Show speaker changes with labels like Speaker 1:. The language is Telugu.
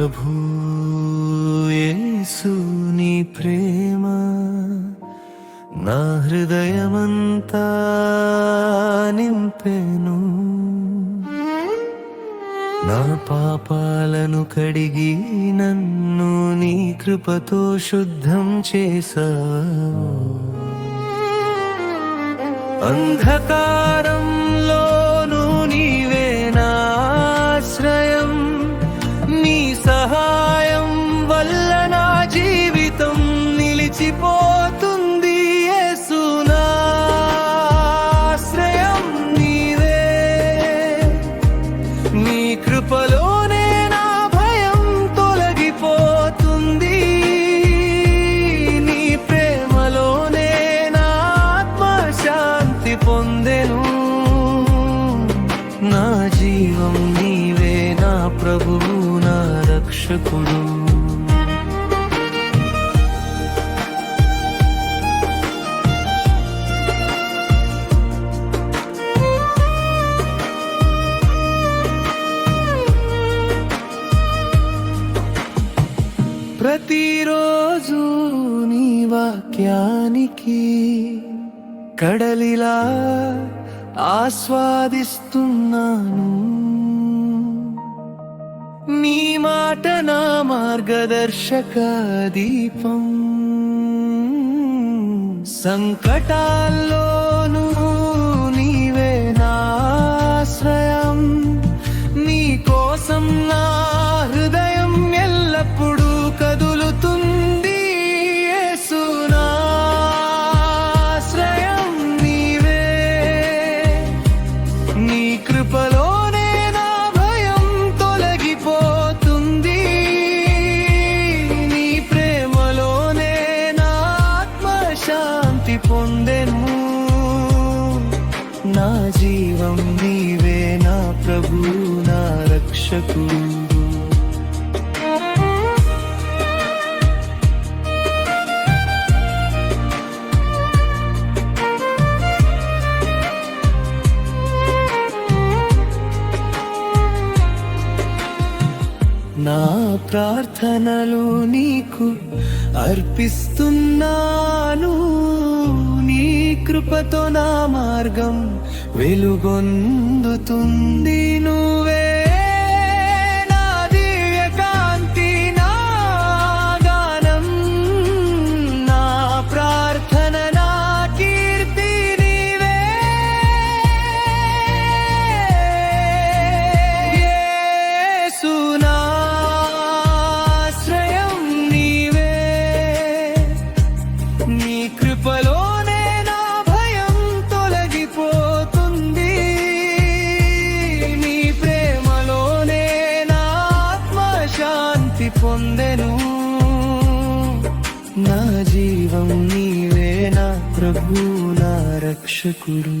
Speaker 1: ప్రభు యేసుని ప్రేమ నా హృదయమంతా నింపెను. నా పాపాలను కడిగి నన్ను నీ కృపతో శుద్ధం చేశావు అంధకారం నిలిచిపోతుంది యేసునాశ్రయం నీవే నీ కృపలోనే నా భయం తొలగిపోతుంది. నీ ప్రేమలోనే నా ఆత్మశాంతి పొందెను. నా జీవం నీవే నా ప్రభువు నా రక్షకుడు. ప్రతిరోజు నీ వాక్యానికి కడలిలా ఆస్వాదిస్తున్నాను. నీ మాట నా మార్గదర్శక దీపం. సంకటాల్లోనూ నా జీవం నీవే నా ప్రభు నా రక్షకుడు. నా ప్రార్థనలు నీకు అర్పిస్తున్నాను. కృపతో నా మార్గం వెలుగొందుతుంది నువ్వే. పొందెను. నా జీవం నీవే నా ప్రభు నా రక్షకుడు.